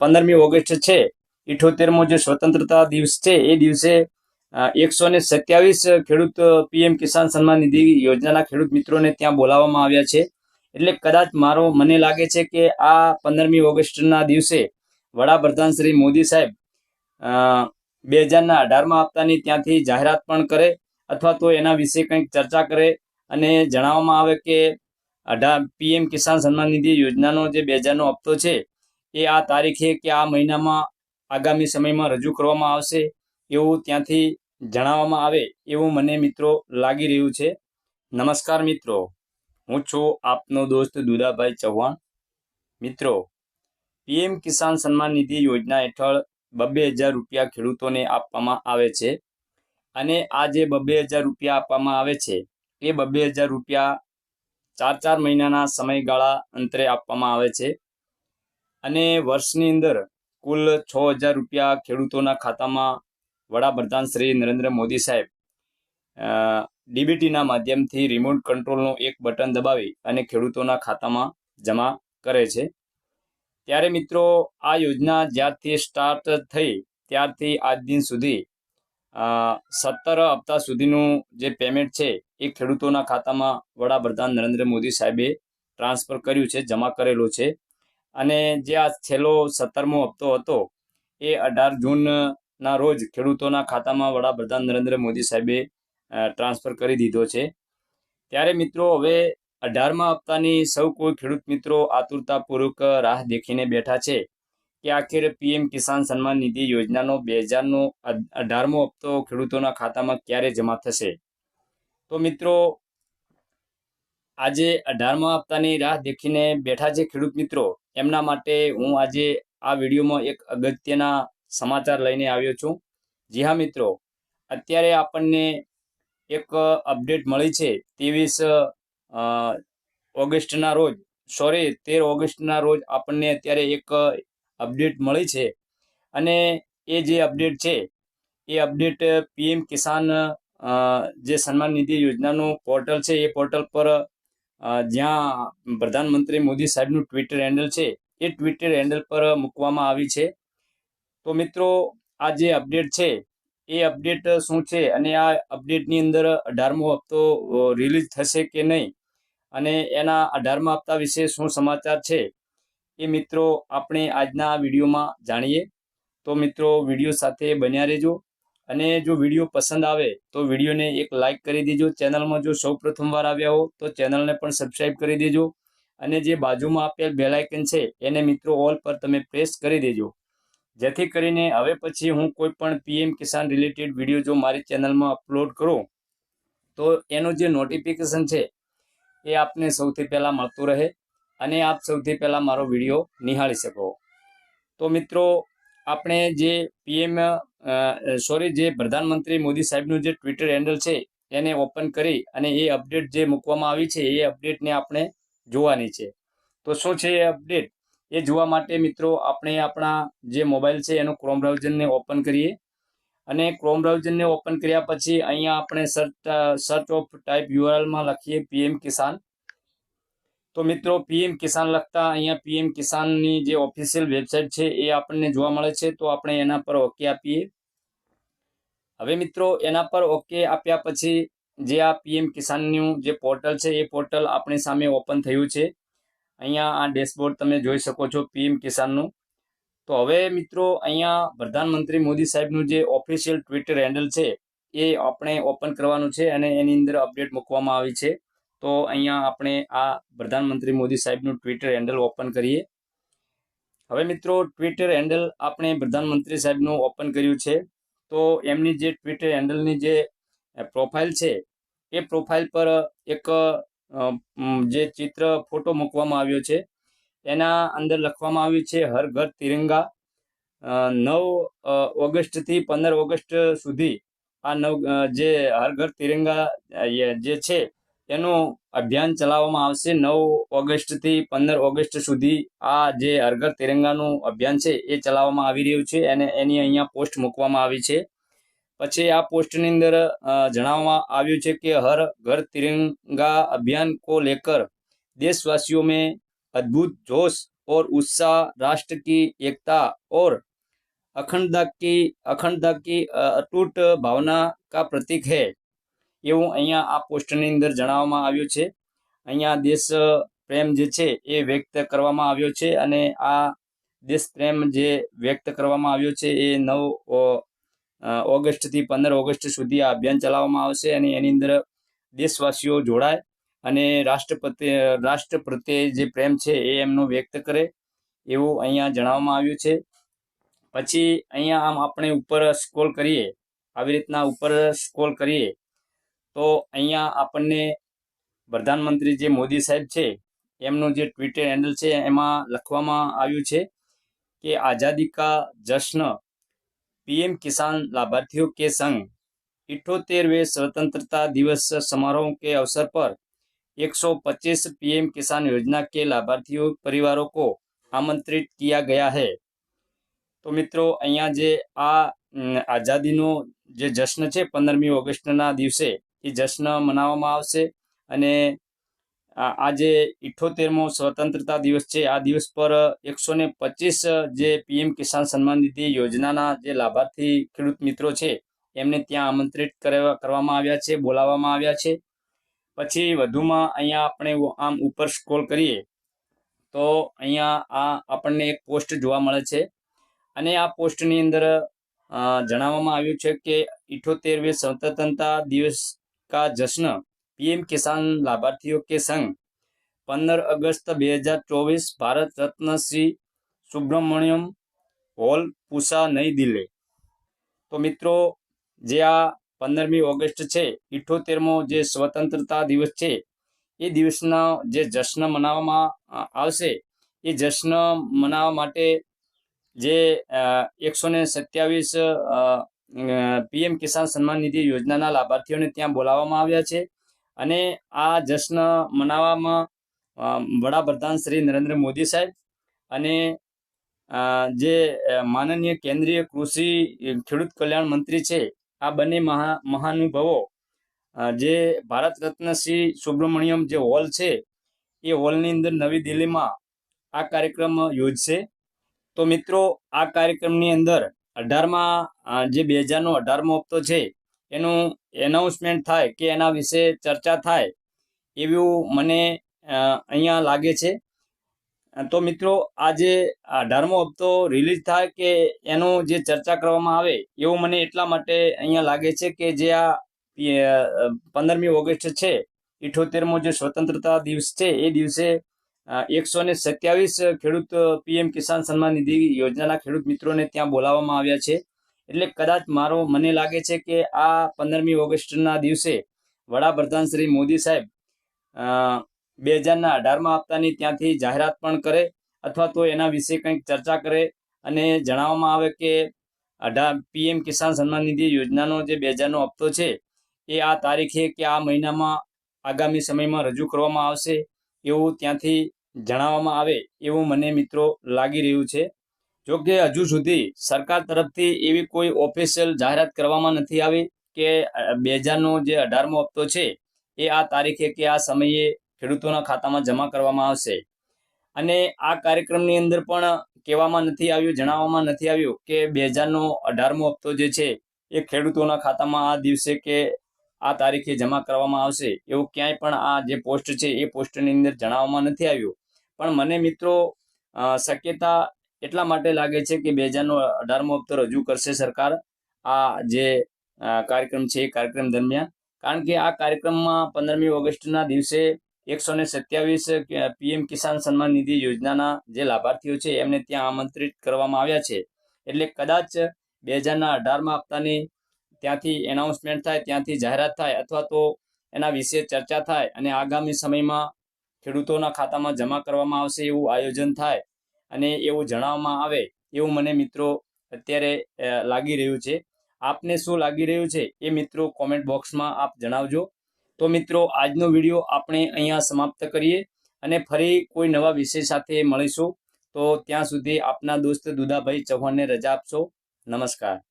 પંદરમી ઓગસ્ટ છે. ઇઠોતેરમો જે સ્વતંત્રતા દિવસ છે, એ દિવસે એકસો ને સત્યાવીસ ખેડૂત પીએમ કિસાન સન્માન નિધિ યોજનાના ખેડૂત મિત્રોને ત્યાં બોલાવવામાં આવ્યા છે. એટલે કદાચ મારો, મને લાગે છે કે આ પંદરમી ઓગસ્ટના દિવસે વડાપ્રધાન શ્રી મોદી સાહેબ બે હજારના અઢારમાં આપતાની ત્યાંથી જાહેરાત પણ કરે અથવા તો એના વિશે કંઈક ચર્ચા કરે અને જણાવવામાં આવે કે અઢાર પીએમ કિસાન સન્માન નિધિ યોજનાનો જે બે હજારનો હપ્તો છે એ આ તારીખે કે આ મહિનામાં આગામી સમયમાં રજૂ કરવામાં આવશે એવું ત્યાંથી જણાવવામાં આવે એવું મને મિત્રો લાગી રહ્યું છે. નમસ્કાર મિત્રો, હું છું આપનો દોસ્ત દુદાભાઈ ચૌહાણ. મિત્રો, પીએમ કિસાન સન્માન નિધિ યોજના હેઠળ બબ્બે હજાર રૂપિયા ખેડૂતોને આપવામાં આવે છે અને આ જે બબ્બે હજાર રૂપિયા આપવામાં આવે છે, એ બબ્બે હજાર રૂપિયા ચાર ચાર મહિનાના સમયગાળા અંતરે આપવામાં આવે છે. અને વર્ષની અંદર કુલ છ હજાર રૂપિયા ખેડૂતોના ખાતામાં વડાપ્રધાન શ્રી નરેન્દ્ર મોદી સાહેબ ડીબીટીના માધ્યમથી રિમોટ કંટ્રોલનું એક બટન દબાવી અને ખેડૂતોના ખાતામાં જમા કરે છે. ત્યારે મિત્રો, આ યોજના જ્યારથી સ્ટાર્ટ થઈ ત્યારથી આજ દિન સુધી સત્તર હપ્તા સુધીનું જે પેમેન્ટ છે એ ખેડૂતોના ખાતામાં વડાપ્રધાન નરેન્દ્ર મોદી સાહેબે ટ્રાન્સફર કર્યું છે, જમા કરેલું છે. અને જે આ છેલ્લો સત્તરમો હપ્તો હતો, એ અઢાર જૂનના રોજ ખેડૂતોના ખાતામાં વડાપ્રધાન નરેન્દ્ર મોદી સાહેબે ટ્રાન્સફર કરી દીધો છે. ત્યારે મિત્રો હવે અઢારમા હપ્તાની સૌ કોઈ ખેડૂત મિત્રો આતુરતાપૂર્વક રાહ દેખીને બેઠા છે કે આખીર પીએમ કિસાન સન્માન નિધિ યોજનાનો બે હજારનો અઢારમો હપ્તો ખેડૂતોના ખાતામાં ક્યારે જમા થશે? તો મિત્રો આજે અઢારમા હપ્તાની રાહ દેખીને બેઠા છે ખેડૂત મિત્રો. એમના માટે હું આજે આ વિડીયોમાં એક અગત્યના સમાચાર લઈને આવ્યો છું. જી હા મિત્રો, અત્યારે આપણને એક અપડેટ મળી છે. ત્રેવીસ ઓગસ્ટના રોજ, સોરી, તેર ઓગસ્ટના રોજ આપણને અત્યારે એક અપડેટ મળી છે. અને એ જે અપડેટ છે, એ અપડેટ પીએમ કિસાન જે સન્માન નિધિ યોજનાનું પોર્ટલ છે, એ પોર્ટલ પર જ્યાં પ્રધાનમંત્રી મોદી સાહેબનું ટ્વિટર હેન્ડલ છે, એ ટ્વિટર હેન્ડલ પર મૂકવામાં આવી છે. તો મિત્રો, આ જે અપડેટ છે, એ અપડેટ શું છે અને આ અપડેટની અંદર અઢારમો હપ્તો રિલીઝ થશે કે નહીં? અને એના અઢારમા હપ્તા વિશે શું સમાચાર છે? એ મિત્રો, આપણે આજના વિડીયોમાં જાણીએ. તો મિત્રો, વીડિયો સાથે બન્યા રહેજો. અને જો વીડિયો પસંદ આવે તો વિડીયોને એક લાઇક કરી દેજો. ચેનલમાં જો સૌ પ્રથમવાર આવ્યા હો તો ચેનલને પણ સબસ્ક્રાઈબ કરી દેજો. અને જે બાજુમાં આપેલ બેલાઇકન છે એને મિત્રો ઓલ પર તમે પ્રેસ કરી દેજો. જેથી કરીને હવે પછી હું કોઈ પણ પીએમ કિસાન રિલેટેડ વીડિયો જો મારી ચેનલમાં અપલોડ કરું, તો એનું જે નોટિફિકેશન છે એ આપને સૌથી પહેલાં મળતું રહે અને આપ સૌથી પહેલાં મારો વીડિયો નિહાળી શકો. તો મિત્રો આપણે જે પીએમ સોરી જે પ્રધાનમંત્રી મોદી સાહેબનું જે ટ્વિટર હેન્ડલ છે, એને ઓપન કરી અને એ અપડેટ જે મૂકવામાં આવી છે, એ અપડેટને આપણે જોવાની છે. તો શું છે એ અપડેટ એ જોવા માટે મિત્રો આપણે આપણા જે મોબાઈલ છે, એનું ક્રોમ બ્રાઉઝરને ઓપન કરીએ. અને ક્રોમ બ્રાઉઝરને ઓપન કર્યા પછી અહીંયા આપણે સર્ચ સર્ચ ઓફ ટાઈપ યુઆરએલમાં લખીએ પીએમ કિસાન તો મિત્રો પીએમ કિસાન લખતા અહીંયા પીએમ કિસાનની જે ઓફિશિયલ વેબસાઇટ છે એ આપણને જોવા મળે છે. તો આપણે એના પર ઓકે આપીએ. હવે મિત્રો, એના પર ઓકે આપ્યા પછી જે આ પીએમ કિસાનનું જે પોર્ટલ છે, એ પોર્ટલ આપણી સામે ઓપન થયું છે. અહીંયા આ ડેશબોર્ડ તમે જોઈ શકો છો પીએમ કિસાનનું તો હવે મિત્રો, અહીંયા પ્રધાનમંત્રી મોદી સાહેબનું જે ઓફિશિયલ ટ્વિટર હેન્ડલ છે, એ આપણે ઓપન કરવાનું છે અને એની અંદર અપડેટ મૂકવામાં આવી છે. તો અહીંયા આપણે આ પ્રધાનમંત્રી મોદી સાહેબનું ટ્વિટર હેન્ડલ ઓપન કરીએ. હવે મિત્રો ટ્વિટર હેન્ડલ આપણે પ્રધાનમંત્રી સાહેબનું ઓપન કર્યું છે. તો એમની જે ટ્વિટર હેન્ડલની જે પ્રોફાઇલ છે, એ પ્રોફાઇલ પર એક જે ચિત્ર ફોટો મૂકવામાં આવ્યો છે. એના અંદર લખવામાં આવ્યું છે, હર ઘર તિરંગા. નવ ઓગસ્ટથી પંદર ઓગસ્ટ સુધી આ નવ જે હર ઘર તિરંગા જે છે એનું અભિયાન ચલાવવામાં આવશે નવ ઓગસ્ટથી પંદર ઓગસ્ટ સુધી આ જે હરઘર તિરંગાનું અભિયાન છે એ ચલાવવામાં આવી રહ્યું છે અને એની અહીંયા પોસ્ટ મૂકવામાં આવી છે પછી આ પોસ્ટની અંદર જણાવવામાં આવ્યું છે કે હર ઘર તિરંગા અભિયાન કો લેકર દેશવાસીઓ में अद्भुत जोश और उत्साह राष्ट्र की एकता और अखंडता की अखंडता की अ, अटूट भावना का प्रतीक है એવું અહીંયા આ પોસ્ટની અંદર જણાવવામાં આવ્યું છે. અહીંયા દેશ પ્રેમ જે છે એ વ્યક્ત કરવામાં આવ્યો છે અને આ દેશ પ્રેમ જે વ્યક્ત કરવામાં આવ્યો છે એ નવ ઓગસ્ટથી પંદર ઓગસ્ટ સુધી આ અભિયાન ચલાવવામાં આવશે અને એની અંદર દેશવાસીઓ જોડાય અને રાષ્ટ્રપતિ રાષ્ટ્ર પ્રત્યે જે પ્રેમ છે એ એમનો વ્યક્ત કરે એવું અહીંયા જણાવવામાં આવ્યું છે. પછી અહીંયા આમ આપણે ઉપર સ્ક્રોલ કરીએ, આવી રીતના ઉપર સ્ક્રોલ કરીએ તો અહીંયા આપણને પ્રધાનમંત્રી જે મોદી સાહેબ છે એમનું જે ટ્વિટર હેન્ડલ છે એમાં લખવામાં આવ્યું છે કે આઝાદી કા જશ્ન पीएम किसान लाभार्थियों के संग इठोतेरवे स्वतंत्रता दिवस समारोह के अवसर पर 125 पीएम किसान योजना के लाभार्थियों परिवारों को आमंत्रित किया गया है તો મિત્રો અહીંયા જે આ અમ, આઝાદીનો જે જશ્ન છે પંદરમી ઓગસ્ટના દિવસે એ જશ્ન મનાવવામાં આવશે. અને આ ઇઠોતેરમો સ્વતંત્રતા દિવસ છે. આ દિવસ પર એકસો ને પચીસ જે પીએમ કિસાન સન્માન નિધિ યોજનાના જે લાભાર્થી ખેડૂત મિત્રો છે, એમને ત્યાં આમંત્રિત કરવામાં આવ્યા છે, બોલાવવામાં આવ્યા છે. પછી વધુમાં અહીંયા આપણે આમ ઉપર સ્ક્રોલ કરીએ, તો અહીંયા આ આપણને એક પોસ્ટ જોવા મળે છે. અને આ પોસ્ટની અંદર જણાવવામાં આવ્યું છે કે ઇઠોતેરવે સ્વતંત્રતા દિવસ કા જશ્ન પીએમ કિસાન લાભાર્થીઓ કે સંઘ પંદર अगस्त બે હજાર ચોવીસ ભારત રત્ન શ્રી સુબ્રમણ્યમ હોલ પૂસા નઈ દિલ્હી તો મિત્રો જે આ પંદરમી ઓગસ્ટ છે ઇઠોતેરમો જે સ્વતંત્રતા દિવસ છે એ દિવસના જે જશ્ન મનાવવામાં આવશે, એ જશ્ન મનાવવા માટે જે એકસો ને સત્યાવીસ પીએમ કિસાન સન્માન નિધિ યોજનાના લાભાર્થીઓને ત્યાં બોલાવવામાં આવ્યા છે. અને આ જશ્ન મનાવવામાં વડાપ્રધાન શ્રી નરેન્દ્ર મોદી સાહેબ અને જે માનનીય કેન્દ્રીય કૃષિ ખેડૂત કલ્યાણ મંત્રી છે, આ બંને મહા, મહાનુભાવો જે ભારત રત્ન શ્રી સુબ્રમણ્યમ જે હોલ છે, એ હોલની અંદર નવી દિલ્હીમાં આ કાર્યક્રમ યોજશે. તો મિત્રો, આ કાર્યક્રમની અંદર અઢારમાં જે બે હજારનો અઢારમો હપ્તો છે, એનું એનાઉન્સમેન્ટ થાય કે એના વિશે ચર્ચા થાય એવું મને અહીંયા લાગે છે. તો મિત્રો આ જે અઢારમો હપ્તો રિલીઝ થાય કે એનો જે ચર્ચા કરવામાં આવે એવું મને એટલા માટે અહીંયા લાગે છે કે જે આ પંદરમી ઓગસ્ટ છે, ઇઠોતેરમો જે સ્વતંત્રતા દિવસ છે, એ દિવસે એકસો ને સત્યાવીસ ખેડૂત પીએમ કિસાન સન્માન નિધિ યોજનાના ખેડૂત મિત્રોને ત્યાં બોલાવવામાં આવ્યા છે. એટલે કદાચ મારો, મને લાગે છે કે આ પંદરમી ઓગસ્ટના દિવસે વડાપ્રધાન શ્રી મોદી સાહેબ બે હજારના અઢારમાં હપ્તાની ત્યાંથી જાહેરાત પણ કરે અથવા તો એના વિશે કંઈક ચર્ચા કરે અને જણાવવામાં આવે કે અઢાર પીએમ કિસાન સન્માન નિધિ યોજનાનો જે બે હજારનો હપ્તો છે, એ આ તારીખે કે આ મહિનામાં આગામી સમયમાં રજૂ કરવામાં આવશે એવું ત્યાંથી જણાવવામાં આવે એવું મને મિત્રો લાગી રહ્યું છે. જો કે હજુ સુધી સરકાર તરફથી એવી કોઈ ઓફિશિયલ જાહેરાત કરવામાં નથી આવી કે બે હજારનો જે અઢારમો હપ્તો છે એ આ તારીખે કે આ સમયે ખેડૂતોના ખાતામાં જમા કરવામાં આવશે. અને આ કાર્યક્રમની અંદર પણ કહેવામાં નથી આવ્યું, જણાવવામાં નથી આવ્યું કે બે હજારનો અઢારમો હપ્તો જે છે એ ખેડૂતોના ખાતામાં આ દિવસે કે આ તારીખે જમા કરવામાં આવશે એવું ક્યાંય પણ આ જે પોસ્ટ છે એ પોસ્ટની અંદર જણાવવામાં નથી આવ્યું. પણ મને મિત્રો શક્યતા એટલા માટે લાગે છે કે બે હજારનો અઢારમો હપ્તો રજૂ કરશે સરકાર આ જે કાર્યક્રમ છે એ કાર્યક્રમ દરમિયાન. કારણ કે આ કાર્યક્રમમાં પંદરમી ઓગસ્ટના દિવસે એકસો ને સત્યાવીસ પીએમ કિસાન સન્માન નિધિ યોજનાના જે લાભાર્થીઓ છે એમને ત્યાં આમંત્રિત કરવામાં આવ્યા છે. એટલે કદાચ બે હજારના અઢારમાં હપ્તાની ત્યાંથી એનાઉન્સમેન્ટ થાય, ત્યાંથી જાહેરાત થાય અથવા તો એના વિશે ચર્ચા થાય અને આગામી સમયમાં ખેડૂતોના ખાતામાં જમા કરવામાં આવશે એવું આયોજન થાય અને એવું જણાવવામાં આવે એવું મને મિત્રો અત્યારે લાગી રહ્યું છે. આપને શું લાગી રહ્યું છે એ મિત્રો કોમેન્ટ બોક્સમાં આપ જણાવજો. તો મિત્રો, આજનો વીડિયો આપણે અહીંયા સમાપ્ત કરીએ અને ફરી કોઈ નવા વિષય સાથે મળીશું. તો ત્યાં સુધી આપના દોસ્ત દુદાભાઈ ચૌહાણને રજા આપશો. નમસ્કાર.